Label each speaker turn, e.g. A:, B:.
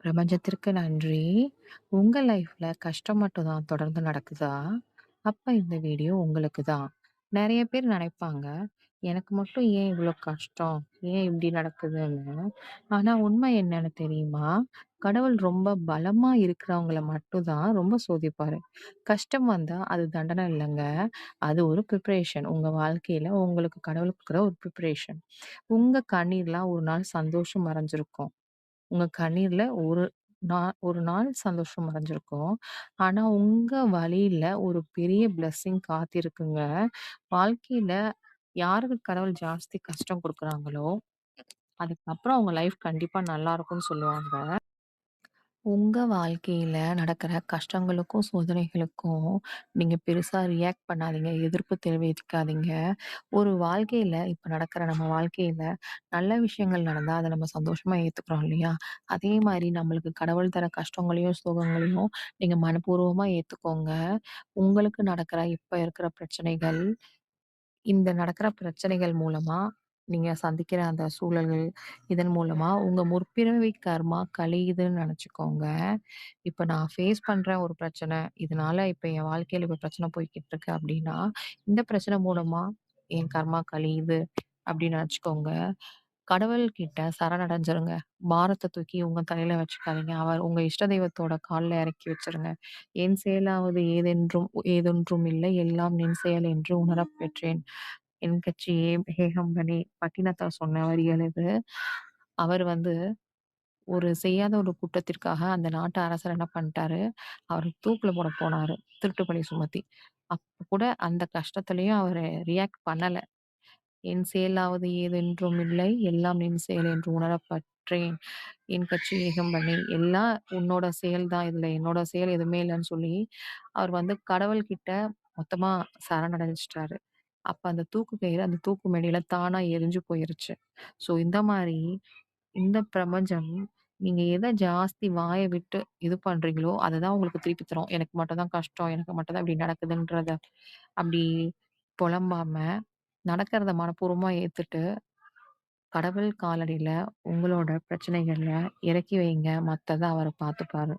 A: பிரபஞ்சத்திற்கு நன்றி. உங்க லைஃப்ல கஷ்டம் மட்டும் தான் தொடர்ந்து நடக்குதா? அப்ப இந்த வீடியோ உங்களுக்கு தான். நெறைய பேர் நெனைப்பாங்க, எனக்கு மட்டும் ஏன் இவ்ளோ கஷ்டம்? ஏன் இப்படி நடக்குதுன்னு. ஆனா உண்மை என்னன்னு தெரியுமா? கடவுள் ரொம்ப பலமா இருக்கிறவங்கள மட்டும் தான் ரொம்ப சோதிப்பாரு. கஷ்டம் வந்தா அது தண்டனை இல்லங்க. அது ஒரு ப்ரிப்பரேஷன். உங்க வாழ்க்கையில உங்களுக்கு கடவுள் குடுக்குற ஒரு ப்ரிப்பரேஷன். உங்க கண்ணீர்லாம் ஒரு நாள் சந்தோஷம் மறைஞ்சிருக்கும். உங்க கண்ணீர்ல ஒரு நா ஒரு நாள் சந்தோஷம் மறைஞ்சிருக்கும். ஆனா, உங்க வழியில ஒரு பெரிய பிளெஸ்ஸிங் காத்திருக்குங்க. வாழ்க்கையில யாருக்கு கடவுள் ஜாஸ்தி கஷ்டம் குடுக்குறாங்களோ, அதுக்கப்புறம் அவங்க லைஃப் கண்டிப்பா நல்லாருக்கும்னு சொல்லுவாங்க. உங்க வாழ்க்கையில நடக்கிற கஷ்டங்களுக்கும், சோதனைகளுக்கும் நீங்க பெருசா ரியாக்ட் பண்ணாதீங்க. எதிர்ப்பு தெரிவிக்காதீங்க. ஒரு வாழ்க்கையில இப்ப நடக்கிற நம்ம வாழ்க்கையில நல்ல விஷயங்கள் நடந்தா, அத நம்ம சந்தோஷமா ஏத்துக்கிறோம் இல்லையா? அதே மாரி நம்மளுக்கு கடவுள் தர கஷ்டங்களையும், சோகங்களையும் நீங்க மனப்பூர்வமா ஏத்துக்கோங்க. உங்களுக்கு நடக்கிற இப்ப இருக்கிற பிரச்சனைகள் இந்த நடக்கிற பிரச்சனைகள் மூலமா, நீங்க சந்திக்கிற அந்த சூழல்கள், இதன் மூலமா உங்க முற்பிறவி கர்மா கழியுதுன்னு நினச்சிக்கோங்க இப்ப நான் ஃபேஸ் பண்ற ஒரு பிரச்சனை, இதனால இப்ப என் வாழ்க்கையில இப்ப பிரச்சனை போய்கிட்டு இருக்கு அப்படின்னா இந்த பிரச்சனை மூலமா என் கர்மா கழியுது அப்படின்னு நினச்சிக்கோங்க கடவுள் கிட்ட சரணடைஞ்சிருங்க. பாரத்தை தூக்கி உங்க தலையில வச்சுக்காதீங்க. அவர் உங்க இஷ்ட தெய்வத்தோட காலில் இறக்கி வச்சுருங்க. "என் செயலாவது ஏதென்றும் ஏதொன்றும் இல்லை. எல்லாம் நின் செயல் என்று உணரப் பெற்றேன்." என் கட்சியே ஏகம்பனே பட்டினத்தார் சொன்ன வரிகள் இது. அவர் வந்து ஒரு செய்யாத ஒரு குற்றத்திற்காக அந்த நாட்டு அரசர் என்ன பண்ணிட்டாரு, அவர் தூக்குல போட போனாரு. திருட்டு பழி சுமத்தி. அப்ப கூட அந்த கஷ்டத்திலையும் அவர் ரியாக்ட் பண்ணல. "என் செயலாவது ஏதென்றும் இல்லை. எல்லாம் நின் செயல் என்று உணரப்பற்றேன் என் கட்சி ஏகம் பண்ணி எல்லாம் உன்னோட செயல் தான் இதுல. என்னோட செயல் எதுவுமே இல்லைன்னு சொல்லி, அவர் வந்து கடவுள்கிட்ட மொத்தமா சரணடைஞ்சிட்டாரு அப்ப அந்த தூக்கு கயிறு அந்த தூக்கு மேடையில தானா எரிஞ்சு போயிருச்சு. ஸோ இந்த மாரி இந்த பிரபஞ்சம் நீங்க எத ஜாஸ்தி வாய விட்டு இது பண்றீங்களோ, அததான் உங்களுக்கு திருப்பி தரும். எனக்கு மட்டும் தான் கஷ்டம். எனக்கு மட்டும் தான் இப்படி நடக்குதுன்றத அப்படி புலம்பாம, நடக்கிறத மனப்பூர்வமா ஏத்துட்டு, கடவுள் காலடியில உங்களோட பிரச்சனைகள இறக்கி வைங்க. மத்தத அவரு பார்த்துப்பாரு.